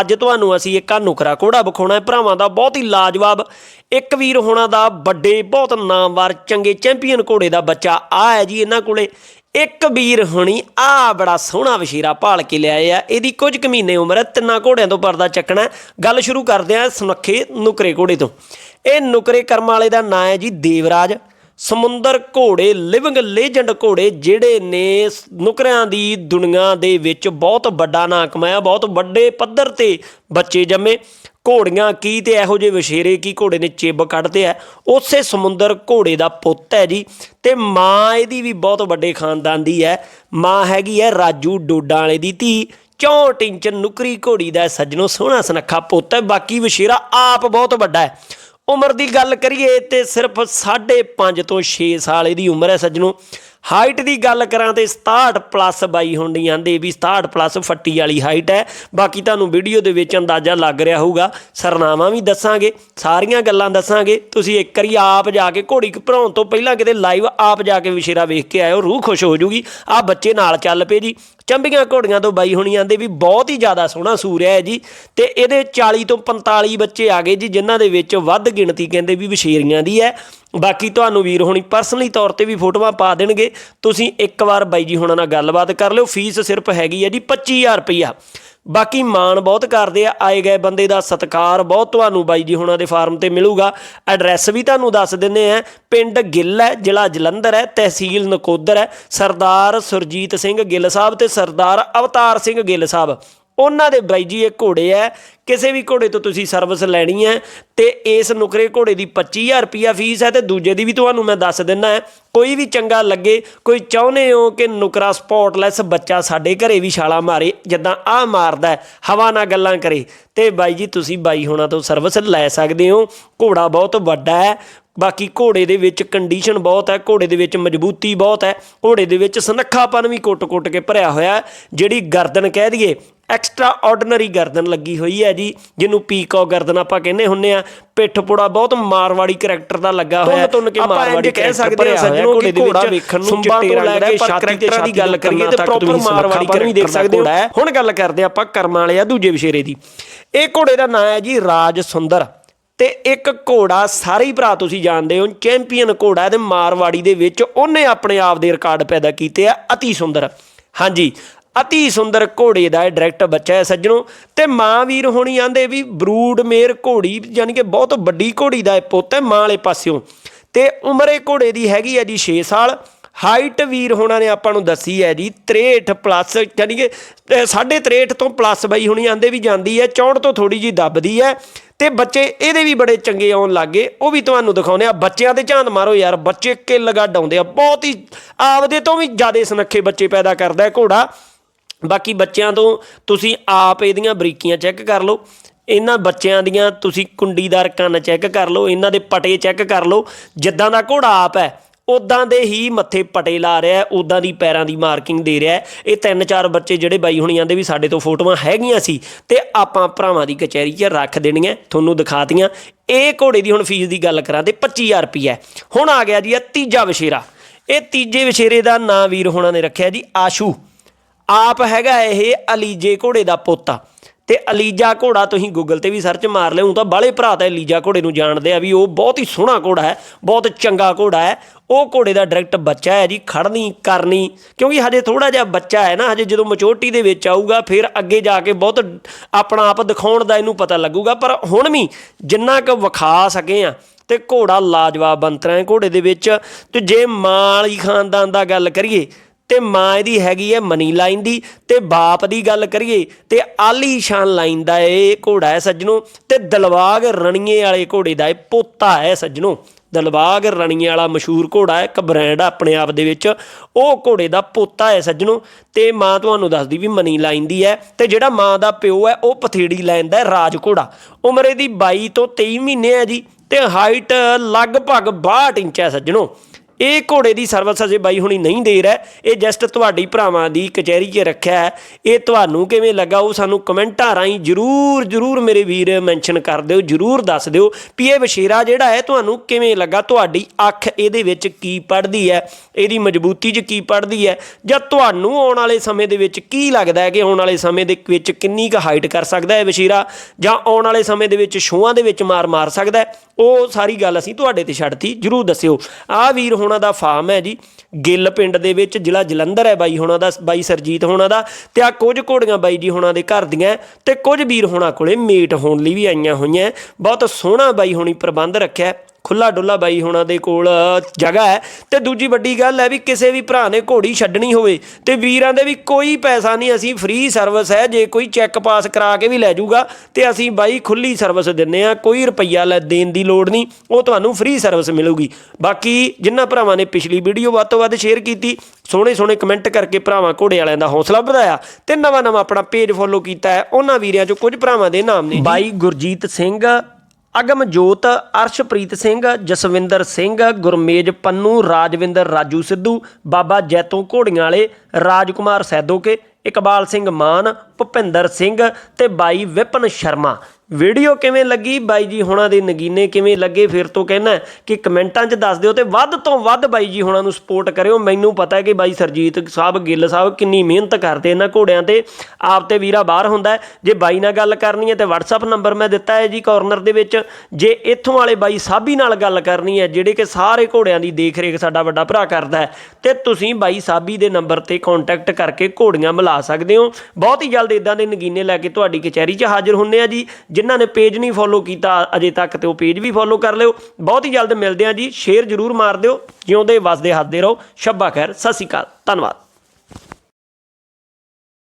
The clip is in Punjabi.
ਅੱਜ ਤੁਹਾਨੂੰ ਅਸੀਂ ਇੱਕ ਆ ਨੁਕਰਾ ਘੋੜਾ ਵਿਖਾਉਣਾ ਹੈ। ਭਰਾਵਾਂ ਦਾ ਬਹੁਤ ਹੀ ਲਾਜਵਾਬ ਇੱਕ ਵੀਰ ਹੋਣਾ ਦਾ ਵੱਡੇ, ਬਹੁਤ ਨਾਮਵਰ, ਚੰਗੇ ਚੈਂਪੀਅਨ ਘੋੜੇ ਦਾ ਬੱਚਾ ਆ ਹੈ ਜੀ ਇਹਨਾਂ ਕੋਲੇ। ਇੱਕ ਵੀਰ ਹੁਣੀ, ਆ ਬੜਾ ਸੋਹਣਾ ਵਸ਼ੀਰਾ ਭਾਲ ਕੇ ਲਿਆਏ ਆ। ਇਹਦੀ ਕੁਝ ਕੁ ਮਹੀਨੇ ਉਮਰ ਹੈ, ਤਿੰਨਾਂ ਘੋੜਿਆਂ ਤੋਂ ਪਰਦਾ ਚੱਕਣਾ ਗੱਲ ਸ਼ੁਰੂ ਕਰਦੇ ਆ ਸੁਨੱਖੇ ਨੁਕਰੇ ਘੋੜੇ ਤੋਂ। ਇਹ ਨੁਕਰੇ ਕਰਮ ਵਾਲੇ ਦਾ ਨਾਂ ਹੈ ਜੀ ਦੇਵਰਾਜ। ਸਮੁੰਦਰ ਘੋੜੇ ਲਿਵਿੰਗ ਲੈਜੈਂਡ ਘੋੜੇ, ਜਿਹੜੇ ਨੇ ਸ- ਨੁਕਰਿਆਂ ਦੀ ਦੁਨੀਆ ਦੇ ਵਿੱਚ ਬਹੁਤ ਵੱਡਾ ਨਾਂ ਕਮਾਇਆ ਬਹੁਤ ਵੱਡੇ ਪੱਧਰ ਤੇ ਬੱਚੇ ਜੰਮੇ। ਘੋੜੀਆਂ ਕੀ ਤੇ ਇਹੋ ਜਿਹੇ ਵਸ਼ੇਰੇ ਕੀ ਘੋੜੇ ਨੇ ਚਿੱਬ ਕੱਢਦੇ ਆ। ਉਸੇ ਸਮੁੰਦਰ ਘੋੜੇ ਦਾ ਪੁੱਤ ਹੈ ਜੀ। ਤੇ ਮਾਂ ਇਹਦੀ ਵੀ ਬਹੁਤ ਵੱਡੇ ਖਾਨਦਾਨ ਦੀ ਹੈ। ਮਾਂ ਹੈਗੀ ਹੈ ਰਾਜੂ ਡੋਡਾ ਵਾਲੇ ਦੀ ਧੀ। 64 ਇੰਚ ਨੁਕਰੀ ਘੋੜੀ ਦਾ ਇਹ ਸੱਜਣੋ ਸੋਹਣਾ ਸੁਨੱਖਾ ਪੁੱਤ ਹੈ। ਬਾਕੀ ਵਸ਼ੇਰਾ ਆਪ ਬਹੁਤ ਵੱਡਾ ਹੈ। ਉਮਰ ਦੀ ਗੱਲ ਕਰੀਏ ਤੇ ਸਿਰਫ 5.5 ਤੋਂ 6 ਸਾਲ ਇਹਦੀ ਉਮਰ ਹੈ ਸੱਜਣੋ। ਹਾਈਟ ਦੀ ਗੱਲ ਕਰਾਂ ਤੇ 67 ਪਲੱਸ ਬਾਈ ਹੁੰਦੀ ਆਂਦੇ ਵੀ 67 ਪਲੱਸ ਫੱਟੀ ਵਾਲੀ ਹਾਈਟ ਹੈ। ਬਾਕੀ ਤੁਹਾਨੂੰ ਵੀਡੀਓ ਦੇ ਵਿੱਚ ਅੰਦਾਜ਼ਾ ਲੱਗ ਰਿਹਾ ਹੋਊਗਾ। ਸਰਨਾਵਾਂ ਵੀ ਦੱਸਾਂਗੇ, ਸਾਰੀਆਂ ਗੱਲਾਂ ਦੱਸਾਂਗੇ। ਤੁਸੀਂ ਇੱਕ ਵਾਰੀ ਆਪ ਜਾ ਕੇ ਘੋੜੀ ਭਰਾਉਣ ਤੋਂ ਪਹਿਲਾਂ ਕਿਤੇ ਲਾਈਵ ਆਪ ਜਾ ਕੇ ਵਿਸ਼ੇਰਾ ਵੇਖ ਕੇ ਆਇਓ, ਰੂਹ ਖੁਸ਼ ਹੋ ਜੂਗੀ। ਆ ਬੱਚੇ ਨਾਲ ਚੱਲ ਪਏ ਜੀ। ਚੰਬੀਆਂ ਘੋੜੀਆਂ ਤੋਂ ਬਾਈ ਹੁਣੀ ਆਂਦੇ ਵੀ ਬਹੁਤ ਹੀ ਜ਼ਿਆਦਾ ਸੋਹਣਾ ਸੂਰਿਆ ਹੈ ਜੀ। ਤੇ ਇਹਦੇ 40 ਤੋਂ 45 ਬੱਚੇ ਆ ਗਏ ਜੀ, ਜਿਨ੍ਹਾਂ ਦੇ ਵਿੱਚ ਵੱਧ ਗਿਣਤੀ ਕਹਿੰਦੇ ਵੀ ਵਿਸ਼ੇਰੀਆਂ ਦੀ ਹੈ। ਬਾਕੀ ਤੁਹਾਨੂੰ ਵੀਰ ਹੋਣੀ ਪਰਸਨਲੀ ਤੌਰ ਤੇ ਵੀ ਫੋਟੋਆਂ ਪਾ ਦੇਣਗੇ। ਤੁਸੀਂ ਇੱਕ ਵਾਰ ਬਾਈ ਜੀ ਹੁਣਾਂ ਨਾਲ ਗੱਲਬਾਤ ਕਰ ਲਿਓ। ਫੀਸ ਸਿਰਫ ਹੈਗੀ ਹੈ ਜੀ 25000 ਰੁਪਈਆ। ਬਾਕੀ ਮਾਣ ਬਹੁਤ ਕਰਦੇ ਆ, ਆਏ ਗਏ ਬੰਦੇ ਦਾ ਸਤਿਕਾਰ ਬਹੁਤ ਤੁਹਾਨੂੰ ਬਾਈ ਜੀ ਹੁਣਾਂ ਦੇ ਫਾਰਮ ਤੇ ਮਿਲੂਗਾ। ਐਡਰੈਸ ਵੀ ਤੁਹਾਨੂੰ ਦੱਸ ਦਿੰਦੇ ਆ, ਪਿੰਡ ਗਿੱਲ ਹੈ, ਜ਼ਿਲ੍ਹਾ ਜਲੰਧਰ ਹੈ, ਤਹਿਸੀਲ ਨਕੋਦਰ ਹੈ, ਸਰਦਾਰ ਸੁਰਜੀਤ ਸਿੰਘ ਗਿੱਲ ਸਾਹਿਬ ਤੇ ਸਰਦਾਰ ਅਵਤਾਰ ਸਿੰਘ ਗਿੱਲ ਸਾਹਿਬ। ਉਹਨਾਂ ਦੇ ਬਾਈ ਜੀ, ਇਹ ਘੋੜੇ ਐ। ਕਿਸੇ ਵੀ ਘੋੜੇ ਤੋਂ ਤੁਸੀਂ ਸਰਵਿਸ ਲੈਣੀ ਹੈ ਤੇ ਇਸ ਨੁਕਰੇ ਘੋੜੇ ਦੀ 25000 ਰੁਪਿਆ ਫੀਸ ਹੈ ਤੇ ਦੂਜੇ ਦੀ ਵੀ ਤੁਹਾਨੂੰ ਮੈਂ ਦੱਸ ਦਿੰਦਾ ਹੈ ਕੋਈ ਵੀ ਚੰਗਾ ਲੱਗੇ, ਕੋਈ ਚਾਹੁੰਦੇ ਹੋ ਕਿ ਨੁਕਰਾ ਸਪੌਟਲੈਸ ਬੱਚਾ ਸਾਡੇ ਘਰੇ ਵੀ ਛਾਲਾ ਮਾਰੇ, ਜਿੱਦਾਂ ਆ ਮਾਰਦਾ ਹਵਾ ਨਾਲ ਗੱਲਾਂ ਕਰੇ। ਤੇ ਬਾਈ ਜੀ, ਤੁਸੀਂ ਬਾਈ ਹੋਣਾ ਤੋਂ ਸਰਵਿਸ ਲੈ ਸਕਦੇ ਹੋ। ਘੋੜਾ ਬਹੁਤ ਵੱਡਾ ਹੈ ਬਾਕੀ ਘੋੜੇ ਦੇ ਵਿੱਚ ਕੰਡੀਸ਼ਨ ਬਹੁਤ ਹੈ ਘੋੜੇ ਦੇ ਵਿੱਚ ਮਜ਼ਬੂਤੀ ਬਹੁਤ ਹੈ ਘੋੜੇ ਦੇ ਵਿੱਚ ਸਨੱਖਾਪਨ ਵੀ ਕੁੱਟ-ਕੁੱਟ ਕੇ ਭਰਿਆ ਹੋਇਆ। ਜਿਹੜੀ ਗਰਦਨ ਕਹਿ ਦਈਏ ਐਕਸਟਰਾ ਆਰਡੀਨਰੀ ਗਰਦਨ ਲੱਗੀ ਹੋਈ ਹੈ ਜੀ ਜਿਹਨੂੰ ਪੀਕੋ ਗਰਦਨ ਆਪਾਂ ਕਹਿੰਦੇ ਹੁੰਨੇ ਆ ਪਿੱਠ ਪੁੜਾ ਬਹੁਤ ਮਾਰਵਾੜੀ ਕਰੈਕਟਰ ਦਾ ਲੱਗਾ ਹੋਇਆ ਤੁੰਨ ਕੇ ਮਾਰਵਾੜੀ ਕਹਿ ਸਕਦੇ ਹਾਂ ਸੱਜਣੋ ਕਿ ਘੋੜਾ ਵੇਖਣ ਨੂੰ ਚਿੱਟੇ ਰੰਗ ਦਾ ਛਾਤੀ ਤੇ ਦੀ ਗੱਲ ਕਰੀਏ ਤੇ ਪ੍ਰੋਪਰ ਮਾਰਵਾੜੀ ਵੀ ਦੇਖ ਸਕਦੇ ਹੋ। ਹੁਣ ਗੱਲ ਕਰਦੇ ਆਪਾਂ ਕਰਮ ਵਾਲੇ ਆ ਦੂਜੇ ਵਿਸ਼ੇਰੇ ਦੀ। ਇਹ ਘੋੜੇ ਦਾ ਨਾਂ ਹੈ ਜੀ ਰਾਜ ਸੁੰਦਰ ਤੇ ਇੱਕ ਘੋੜਾ ਸਾਰੇ ਹੀ ਭਰਾ ਤੁਸੀਂ ਜਾਣਦੇ ਹੋ, ਚੈਂਪੀਅਨ ਘੋੜਾ ਹੈ ਮਾਰਵਾੜੀ ਦੇ ਵਿੱਚ ਉਹਨੇ ਆਪਣੇ ਆਪ ਦੇ ਰਿਕਾਰਡ ਪੈਦਾ ਕੀਤੇ ਆ, ਅਤੀ ਸੁੰਦਰ। ਹਾਂਜੀ, ਅਤੀ ਸੁੰਦਰ ਘੋੜੇ ਦਾ ਇਹ ਡਾਇਰੈਕਟ ਬੱਚਾ ਹੈ ਸੱਜਣੋ, ਤੇ ਮਾਂ ਵੀਰ ਹੋਣੀ ਆਂਦੇ ਵੀ ਬਰੂਡ ਮੇਰ ਘੋੜੀ ਯਾਨੀ ਕਿ ਬਹੁਤ ਵੱਡੀ ਘੋੜੀ ਦਾ ਇਹ ਪੁੱਤ ਹੈ ਮਾਂ ਵਾਲੇ ਪਾਸਿਓਂ। ਤੇ ਉਮਰੇ ਘੋੜੇ ਦੀ ਹੈਗੀ ਹੈ ਜੀ 6 ਸਾਲ, ਹਾਈਟ ਵੀਰ ਹੋਣਾ ਨੇ ਆਪਾਂ ਨੂੰ ਦੱਸੀ ਹੈ ਜੀ 63 ਪਲੱਸ ਯਾਨੀ ਕਿ ਸਾਢੇ 63 ਤੋਂ ਪਲੱਸ ਬਈ ਹੋਣੀ ਆਂਦੇ ਵੀ ਜਾਂਦੀ ਹੈ 64 ਤੋਂ ਥੋੜੀ ਜੀ ਦੱਬਦੀ ਹੈ ਤੇ ਬੱਚੇ ਇਹਦੇ ਵੀ ਬੜੇ ਚੰਗੇ ਆਉਣ ਲੱਗੇ ਉਹ ਵੀ ਤੁਹਾਨੂੰ ਦਿਖਾਉਂਦੇ ਆ ਬੱਚਿਆਂ ਤੇ ਝਾਂਦ ਮਾਰੋ ਯਾਰ। ਬੱਚੇ ਕਿੱਲ ਗੱਡ ਆਉਂਦੇ ਆ। ਬਹੁਤ ਹੀ ਆਪਦੇ ਤੋਂ ਵੀ ਜ਼ਿਆਦਾ ਸੁਨੱਖੇ ਬੱਚੇ ਪੈਦਾ ਕਰਦਾ ਹੈ ਘੋੜਾ। ਬਾਕੀ ਬੱਚਿਆਂ ਤੋਂ ਤੁਸੀਂ ਆਪ ਇਹਦੀਆਂ ਬਰੀਕੀਆਂ ਚੈੱਕ ਕਰ ਲਓ। ਇਹਨਾਂ ਬੱਚਿਆਂ ਦੀਆਂ ਤੁਸੀਂ ਕੁੰਡੀਦਾਰ ਕੰਨ ਚੈੱਕ ਕਰ ਲਓ। ਇਹਨਾਂ ਦੇ ਪਟੇ ਚੈੱਕ ਕਰ ਲਓ। ਜਿੱਦਾਂ ਦਾ ਘੋੜਾ ਆਪ ਹੈ। ਉਦਾਂ ਦੇ ਹੀ ਮੱਥੇ ਪਟੇ ਲਾ ਰਿਹਾ ਹੈ, ਉਦਾਂ ਦੀ ਪੈਰਾਂ ਦੀ ਮਾਰਕਿੰਗ ਦੇ ਰਿਹਾ ਇਹ ਤਿੰਨ ਚਾਰ ਬੱਚੇ ਜਿਹੜੇ ਬਾਈ ਹੁਣੀ ਆਂਦੇ ਵੀ ਸਾਡੇ ਤੋਂ ਫੋਟੋਆਂ ਹੈਗੀਆਂ ਸੀ ਤੇ ਆਪਾਂ ਭਰਾਵਾਂ ਦੀ ਕਚਹਿਰੀ 'ਚ ਰੱਖ ਦੇਣੀਆਂ, ਤੁਹਾਨੂੰ ਦਿਖਾਤੀਆਂ। ਇਹ ਘੋੜੇ ਦੀ ਹੁਣ ਫੀਸ ਦੀ ਗੱਲ ਕਰਾਂ ਤੇ 25000 ਰੁਪਈਆ ਹੁਣ ਆ ਗਿਆ ਜੀ ਇਹ ਤੀਜਾ ਵਿਸ਼ੇਰਾ ਇਹ ਤੀਜੇ ਵਿਸ਼ੇਰੇ ਦਾ ਨਾਂ ਵੀਰ ਹੋਣਾ ਨੇ ਰੱਖਿਆ ਜੀ ਆਸ਼ੂ। ਆਪ ਹੈਗਾ ਇਹ ਅਲੀਜੇ ਘੋੜੇ ਦਾ ਪੋਤਾ। ਤੇ ਅਲੀਜਾ ਘੋੜਾ ਤੁਸੀਂ ਗੂਗਲ ਤੇ ਵੀ ਸਰਚ ਮਾਰ ਲਿਓ ਤਾਂ ਬਾਲੇ ਭਰਾ ਤਾਂ ਅਲੀਜਾ ਘੋੜੇ ਨੂੰ ਜਾਣਦੇ ਆ ਵੀ ਉਹ ਬਹੁਤ ਹੀ ਸੋਹਣਾ ਘੋੜਾ ਹੈ, ਬਹੁਤ ਚੰਗਾ ਘੋੜਾ ਹੈ, ਉਹ ਘੋੜੇ ਦਾ ਡਾਇਰੈਕਟ ਬੱਚਾ ਹੈ ਜੀ ਖੜਨੀ ਕਰਨੀ, ਕਿਉਂਕਿ ਹਜੇ ਥੋੜਾ ਜਿਹਾ ਬੱਚਾ ਹੈ ਨਾ, ਹਜੇ ਜਦੋਂ ਮੈਚੋਰਟੀ ਦੇ ਵਿੱਚ ਆਊਗਾ, ਫਿਰ ਅੱਗੇ ਜਾ ਕੇ ਬਹੁਤ ਆਪਣਾ ਆਪ ਦਿਖਾਉਣ ਦਾ ਇਹਨੂੰ ਪਤਾ ਲੱਗੂਗਾ, ਪਰ ਹੁਣ ਵੀ ਜਿੰਨਾ ਕੁ ਵਿਖਾ ਸਕੇ ਆ, ਤੇ ਘੋੜਾ ਲਾਜਵਾਬ ਬੰਤਰਾ ਹੈ ਘੋੜੇ ਦੇ ਵਿੱਚ, ਤੇ ਜੇ ਮਾਲੀ ਖਾਨਦਾਨ ਦਾ ਗੱਲ ਕਰੀਏ ਤੇ ਮਾਂ ਇਹਦੀ ਹੈਗੀ ਹੈ ਮਨੀ ਲਾਈਨ ਦੀ। ਤੇ ਬਾਪ ਦੀ ਗੱਲ ਕਰੀਏ ਤੇ ਆਲੀਸ਼ਾਨ ਲਾਈਨ ਦਾ ਇਹ ਘੋੜਾ ਹੈ ਸੱਜਣੋ, ਤੇ ਦਲਵਾਗ ਰਣੀਏ ਵਾਲੇ ਘੋੜੇ ਦਾ ਇਹ ਪੋਤਾ ਹੈ ਸੱਜਣੋ। ਦਲਵਾਗ ਰਣੀਆਂ ਵਾਲਾ ਮਸ਼ਹੂਰ ਘੋੜਾ ਹੈ, ਇੱਕ ਬ੍ਰਾਂਡ ਆਪਣੇ ਆਪ ਦੇ ਵਿੱਚ। ਉਹ ਘੋੜੇ ਦਾ ਪੋਤਾ ਹੈ ਸੱਜਣੋ। ਤੇ ਮਾਂ ਤੁਹਾਨੂੰ ਦੱਸਦੀ ਵੀ ਮਨੀ ਲਾਈਨ ਦੀ ਹੈ। ਤੇ ਜਿਹੜਾ ਮਾਂ ਦਾ ਪਿਓ ਹੈ, ਉਹ ਪਥੇੜੀ ਲਾਈਨ ਦਾ ਰਾਜ ਘੋੜਾ। ਉਮਰ ਇਹਦੀ 22 ਤੋਂ 23 ਮਹੀਨੇ ਹੈ ਜੀ। ਤੇ ਹਾਈਟ ਲਗਭਗ 62 ਇੰਚ ਹੈ ਸੱਜਣੋ। ਇਹ ਘੋੜੇ ਦੀ ਸਰਵਿਸ ਅਜੇ ਬਾਈ ਹੁਣੀ ਨਹੀਂ ਦੇ ਰਿਹਾ। ਇਹ ਜਸਟ ਤੁਹਾਡੀ ਭਰਾਵਾਂ ਦੀ ਕਚਹਿਰੀ 'ਚ ਰੱਖਿਆ ਹੈ। ਇਹ ਤੁਹਾਨੂੰ ਕਿਵੇਂ ਲੱਗਾ ਉਹ ਸਾਨੂੰ ਕਮੈਂਟਾਂ ਰਾਹੀਂ ਜਰੂਰ ਜਰੂਰ ਮੇਰੇ ਵੀਰ ਮੈਂਸ਼ਨ ਕਰ ਦਿਓ, ਜਰੂਰ ਦੱਸ ਦਿਓ। ਵੀ ਇਹ ਵਸ਼ੇਰਾ ਜਿਹੜਾ ਹੈ, ਤੁਹਾਨੂੰ ਕਿਵੇਂ ਲੱਗਾ? ਤੁਹਾਡੀ ਅੱਖ ਇਹਦੇ ਵਿੱਚ ਕੀ ਪੜਦੀ ਹੈ? ਇਹਦੀ ਮਜ਼ਬੂਤੀ 'ਚ ਕੀ ਪੜਦੀ ਹੈ? ਜਾਂ ਤੁਹਾਨੂੰ ਆਉਣ ਵਾਲੇ ਸਮੇਂ ਦੇ ਵਿੱਚ ਕੀ ਲੱਗਦਾ ਹੈ ਕਿ ਆਉਣ ਵਾਲੇ ਸਮੇਂ ਦੇ ਵਿੱਚ ਕਿੰਨੀ ਕੁ ਹਾਈਟ ਕਰ ਸਕਦਾ ਹੈ ਵਸ਼ੀਰਾ ਜਾਂ ਆਉਣ ਵਾਲੇ ਸਮੇਂ ਦੇ ਵਿੱਚ ਸ਼ੋਆਂ ਦੇ ਵਿੱਚ ਮਾਰ ਮਾਰ ਸਕਦਾ ਹੈ? ਉਹ ਸਾਰੀ ਗੱਲ ਅਸੀਂ ਤੁਹਾਡੇ ਤੇ ਛੱਡਤੀ, ਜਰੂਰ ਦੱਸਿਓ। ਆਹ ਵੀਰ ਹੋਣਾ ਦਾ ਫਾਰਮ ਹੈ ਜੀ, ਗਿੱਲ ਪਿੰਡ ਦੇ ਵਿੱਚ ਜ਼ਿਲ੍ਹਾ ਜਲੰਧਰ ਹੈ ਬਾਈ ਹੋਣਾ ਦਾ, ਬਾਈ ਸਰਜੀਤ ਹੋਣਾ ਦਾ, ਤੇ ਆ ਕੁਝ ਘੋੜੀਆਂ ਬਾਈ ਜੀ ਹੋਣਾ ਦੇ ਘਰ ਦੀਆਂ ਤੇ ਕੁਝ ਵੀਰ ਹੋਣਾ ਕੋਲੇ ਮੀਟ ਹੋਣ ਲਈ ਵੀ ਆਈਆਂ ਹੋਈਆਂ ਬਹੁਤ ਸੋਹਣਾ ਬਾਈ ਹੋਣੀ ਪ੍ਰਬੰਧ ਰੱਖਿਆ ਖੁੱਲਾ ਡੁੱਲਾ ਬਾਈ ਹੋਣਾ ਦੇ ਕੋਲ ਜਗ੍ਹਾ ਹੈ। ਤੇ ਦੂਜੀ ਵੱਡੀ ਗੱਲ ਹੈ ਵੀ ਕਿਸੇ ਵੀ ਭਰਾ ਨੇ ਘੋੜੀ ਛੱਡਣੀ ਹੋਵੇ ਤੇ ਵੀਰਾਂ ਦੇ ਵੀ ਕੋਈ ਪੈਸਾ ਨਹੀਂ, ਅਸੀਂ ਫ੍ਰੀ ਸਰਵਿਸ ਹੈ। ਜੇ ਕੋਈ ਚੈੱਕ ਪਾਸ ਕਰਾ ਕੇ ਵੀ ਲੈ ਜਾਊਗਾ ਤੇ ਅਸੀਂ ਬਾਈ ਖੁੱਲੀ ਸਰਵਿਸ ਦਿੰਨੇ ਆ ਕੋਈ ਰੁਪਈਆ ਲੈ ਦੇਣ ਦੀ ਲੋੜ ਨਹੀਂ, ਉਹ ਤੁਹਾਨੂੰ ਫ੍ਰੀ ਸਰਵਿਸ ਮਿਲੂਗੀ। ਬਾਕੀ ਜਿਨ੍ਹਾਂ ਭਰਾਵਾਂ ਨੇ ਪਿਛਲੀ ਵੀਡੀਓ ਵੱਧ ਤੋਂ ਵੱਧ ਸ਼ੇਅਰ ਕੀਤੀ ਸੋਹਣੇ ਸੋਹਣੇ ਕਮੈਂਟ ਕਰਕੇ ਭਰਾਵਾਂ ਘੋੜੇ ਵਾਲਿਆਂ ਦਾ ਹੌਸਲਾ ਵਧਾਇਆ ਤੇ ਨਵਾਂ ਨਵਾਂ ਆਪਣਾ ਪੇਜ ਫੋਲੋ ਕੀਤਾ ਹੈ। ਉਹਨਾਂ ਵੀਰਿਆਂ ਚੋਂ ਕੁਝ ਭਰਾਵਾਂ ਦੇ ਨਾਮ ਨੇ ਬਾਈ ਗੁਰਜੀਤ ਸਿੰਘ ਅਗਮਜੋਤ, ਅਰਸ਼ਪ੍ਰੀਤ ਸਿੰਘ, ਜਸਵਿੰਦਰ ਸਿੰਘ, ਗੁਰਮੇਜ ਪੰਨੂ, ਰਾਜਵਿੰਦਰ ਰਾਜੂ ਸਿੱਧੂ, ਬਾਬਾ ਜੈਤੋਂ ਘੋੜੀਆਂ ਵਾਲੇ, ਰਾਜਕੁਮਾਰ ਸੈਦੋਕੇ, ਇਕਬਾਲ ਸਿੰਘ ਮਾਨ, ਭੁਪਿੰਦਰ ਸਿੰਘ ਤੇ ਬਾਈ ਵਿਪਨ ਸ਼ਰਮਾ। ਵੀਡੀਓ ਕਿਵੇਂ ਲੱਗੀ? ਬਾਈ ਜੀ ਹੁਣਾਂ ਦੇ ਨਗੀਨੇ ਕਿਵੇਂ ਲੱਗੇ? ਫਿਰ ਤੋਂ ਕਹਿਣਾ ਕਿ ਕਮੈਂਟਾਂ 'ਚ ਦੱਸ ਦਿਓ ਤੇ ਵੱਧ ਤੋਂ ਵੱਧ ਬਾਈ ਜੀ ਹੁਣਾਂ ਨੂੰ ਸਪੋਰਟ ਕਰਿਓ। ਮੈਨੂੰ ਪਤਾ ਹੈ ਕਿ ਬਾਈ ਸਰਜੀਤ ਸਾਹਿਬ, ਗਿੱਲ ਸਾਹਿਬ ਕਿੰਨੀ ਮਿਹਨਤ ਕਰਦੇ ਇਹਨਾਂ ਘੋੜਿਆਂ ਤੇ। ਆਪ ਤੇ ਵੀਰਾ ਬਾਹਰ ਹੁੰਦਾ ਜੇ ਬਾਈ ਨਾਲ ਗੱਲ ਕਰਨੀ ਹੈ ਤੇ WhatsApp ਨੰਬਰ ਮੈਂ ਦਿੱਤਾ ਹੈ ਜੀ ਕਾਰਨਰ ਦੇ ਵਿੱਚ। ਜੇ ਇੱਥੋਂ ਵਾਲੇ ਬਾਈ ਸਾਬੀ ਨਾਲ ਗੱਲ ਕਰਨੀ ਹੈ, ਜਿਹੜੇ ਕਿ ਸਾਰੇ ਘੋੜਿਆਂ ਦੀ ਦੇਖ ਰੇਖ ਸਾਡਾ ਵੱਡਾ ਭਰਾ ਕਰਦਾ ਹੈ, ਤੇ ਤੁਸੀਂ ਬਾਈ ਸਾਬੀ ਦੇ ਨੰਬਰ ਤੇ ਕੰਟੈਕਟ ਕਰਕੇ ਘੋੜੀਆਂ ਮਿਲਾ ਸਕਦੇ ਹੋ। ਬਹੁਤ ਹੀ ਜਲਦ ਇਦਾਂ ਦੇ ਨਗੀਨੇ ਲੈ ਕੇ ਤੁਹਾਡੀ ਕਚਹਿਰੀ 'ਚ ਹਾਜ਼ਰ ਹੁੰਨੇ ਆ ਜੀ। ਜਿਨ੍ਹਾਂ ਨੇ ਪੇਜ ਨਹੀਂ ਫੋਲੋ ਕੀਤਾ ਅਜੇ ਤੱਕ ਤੇ ਉਹ ਪੇਜ ਵੀ ਫੋਲੋ ਕਰ ਲਿਓ। ਬਹੁਤ ਹੀ ਜਲਦ ਮਿਲਦੇ ਆ ਜੀ। ਸ਼ੇਅਰ ਜ਼ਰੂਰ ਮਾਰ ਦਿਓ। ਜਿਉਂਦੇ ਵਸਦੇ ਹੱਸਦੇ ਰਹੋ। ਸ਼ੱਬਾ ਖੈਰ। ਸਤਿ ਸ਼੍ਰੀ ਅਕਾਲ। ਧੰਨਵਾਦ।